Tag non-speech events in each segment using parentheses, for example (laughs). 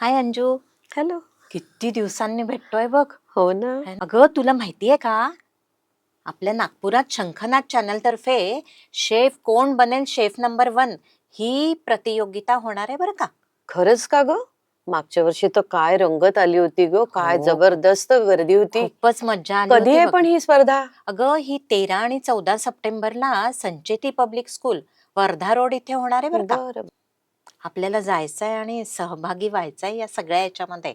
हाय Anju. Hello. किती दिवसांनी भेटतोय बघ. हो ना. अगं तुला माहितीये का? आपल्या नागपुरात शंखनाथ चॅनल तर्फे शेफ कोण बनेल शेफ नंबर वन ही प्रतियोगिता होणार आहे बरं का? खरंच का ग? मागच्या वर्षी तर काय रंगत आली होती ग काय हो. जबरदस्त गर्दी होती. खूपच मज्जा आली कधी होती आहे बघ. पण ही स्पर्धा? अगं ही तेरा आणि चौदा सप्टेंबरला Sancheti public school Wardha road इथे होणार आहे बरं का? बरं. आपल्याला जायचंय आणि सहभागी व्हायचंय या सगळ्या याच्यामध्ये.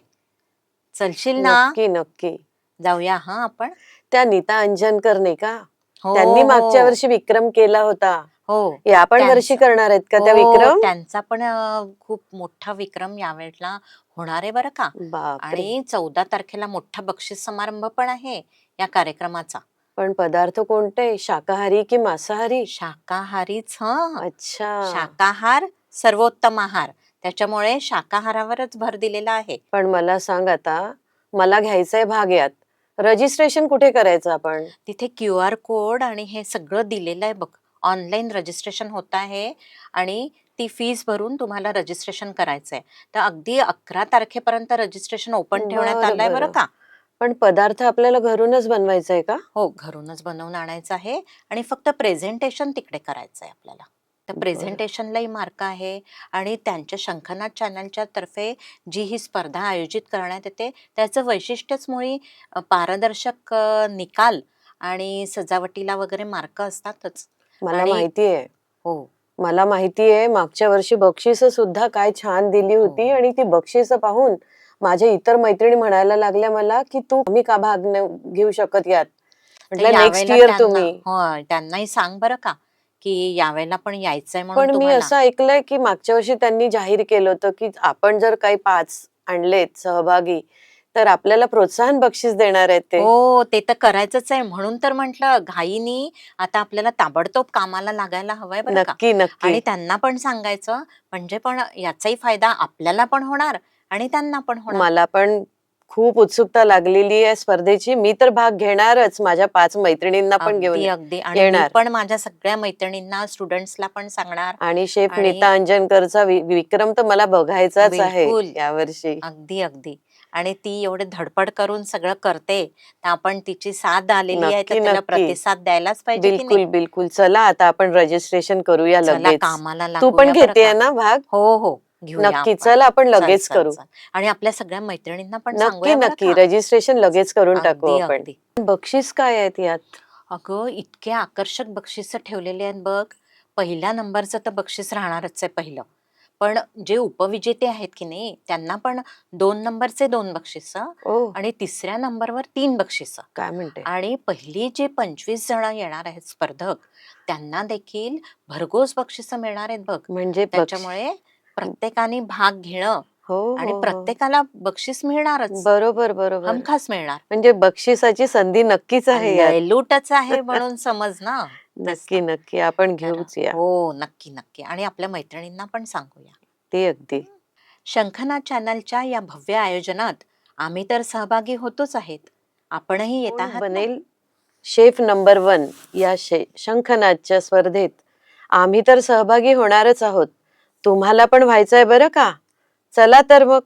चलशील ना? नक्की नक्की. जाऊया हा आपण? त्या नीता अंजनकर नाही का? हो, त्यांनी मागच्या हो, वर्षी विक्रम केला होता. हो या पण त्यांचं- वर्षी करणार आहेत का त्या हो, विक्रम? त्यांचा पण अं, खूप मोठा विक्रम यावेळेला होणार आहे बरं का. बापरे. आणि चौदा तारखेला मोठा बक्षीस समारंभ पण आहे या कार्यक्रमाचा. पण पदार्थ कोणते? शाकाहारी की मांसाहारी? शाकाहारीच हं. अच्छा. शाकाहार सर्वोत्तम आहार. त्याच्यामुळे शाकाहारावरच भर दिलेला आहे. पण मला सांग आता मला घ्यायचंय भाग यात. रजिस्ट्रेशन कुठे करायचं आपण? तिथे क्यू आर कोड आणि हे सगळं दिलेलं आहे बघ. ऑनलाईन रजिस्ट्रेशन होत आहे आणि ती फीस भरून तुम्हाला रजिस्ट्रेशन करायचंय. तर अगदी अकरा तारखेपर्यंत रजिस्ट्रेशन ओपन ठेवण्यात बरं, आलंय बरं बरं. का? पण पदार्थ आपल्याला घरूनच बनवायचा आहे का? हो घरूनच बनवून आणायचं आहे आणि फक्त प्रेझेंटेशन तिकडे करायचं आहे आपल्याला. तर बरं. प्रेझेंटेशनलाही मार्क आहे आणि त्यांच्या शंखनाथ चॅनलच्या तर्फे जी ही स्पर्धा आयोजित करण्यात येते त्याचं वैशिष्ट्यच मुळी अ, पारदर्शक अ, निकाल आणि सजावटीला वगैरे मार्क असतातच. मला आणि- माहितीये. हो. मला माहितीये मागच्या वर्षी बक्षीस सुद्धा काय छान दिली होती हो. आणि ती बक्षीस पाहून माझ्या इतर मैत्रिणी म्हणायला लागल्या मला की तू मी का भाग न- घेऊ शकत यात? तर म्हटलं नेक्स्ट यावेळेला इयर त्यांना- तुम्ही. हो त्यांनाही सांग बरं का. की यावेळेला पण यायचंय पण म्हणून मी तुम्हाला? असं ऐकलंय की मागच्या वर्षी त्यांनी जाहीर केलं होतं की आपण जर काही पाच आणलेत सहभागी तर आपल्याला प्रोत्साहन बक्षीस देणार आहेत ते. हो ते तर करायचंच आहे. म्हणून तर म्हंटल घाईनी आता आपल्याला ताबडतोब कामाला लागायला हवंय बरं का. नक्की आणि नक्की त्यांना पण सांगायचं म्हणजे पण याचाही फायदा आपल्याला पण होणार आणि त्यांना पण होणार. मला पण खूप उत्सुकता लागलेली आहे स्पर्धेची. मी तर भाग घेणारच. माझ्या पाच मैत्रिणींना पण घेऊन अगदी अगदी. आणि मी येणार. पण माझ्या सगळ्या मैत्रिणींना स्टुडंट्सला पण सांगणार. आणि शेफ आणि- नीता अंजनकरचा वि- विक्रम तर मला बघायचाच आहे बिलकुल. यावर्षी अगदी अगदी. आणि ती एवढे धडपड करून सगळं करते तर आपण तिची साथ आलेली आहे तर नक्की, त्याला नक्की. प्रतिसाद द्यायलाच पाहिजे की बिलकुल नाही? बिलकुल. चला आता आपण रजिस्ट्रेशन करूया चला लगेच. कामाला तू पण लागूया बरं घेतेय का. ना भाग? हो हो. नक्की. चल आपण लगेच करू. आणि आपल्या सगळ्या मैत्रिणींना पण नक्की नक्की. रजिस्ट्रेशन लगेच करून टाकू आपण. बक्षीस काय आहेत यात? अगं इतके आकर्षक बक्षीस ठेवलेले आहेत बघ. पहिल्या नंबरचं तर बक्षीस राहणारच आहे पहिलं. पण जे उपविजेते आहेत की नाही त्यांना पण दोन नंबरचे दोन बक्षीस आणि तिसऱ्या नंबरवर तीन बक्षीस. काय म्हणते? आणि पहिली जे पंचवीस जण येणार आहेत स्पर्धक त्यांना देखील भरघोस बक्षीस मिळणार आहेत बघ. म्हणजे त्याच्यामुळे प्रत्येकाने भाग घेणं हो आणि हो, हो. प्रत्येकाला बक्षीस मिळणारच. बरोबर बरोबर. हमखास मिळणार. म्हणजे बक्षिसाची संधी नक्कीच आहे यात. लूटच आहे (laughs) म्हणून समज ना. नक्की नक्की. आपण घेऊच या. हो नक्की नक्की. आणि आपल्या मैत्रिणींना पण सांगूया. ते अगदी. शंखनाथ चॅनलच्या या भव्य आयोजनात आम्ही तर सहभागी होतोच आहेत. आपणही येत कोण आहात ना? बनेल? शेफ नंबर वन या शे शंखनाथच्या स्पर्धेत आम्ही तर सहभागी होणारच आहोत. तुम्हाला पण व्हायचंय बरं का? चला तर मग.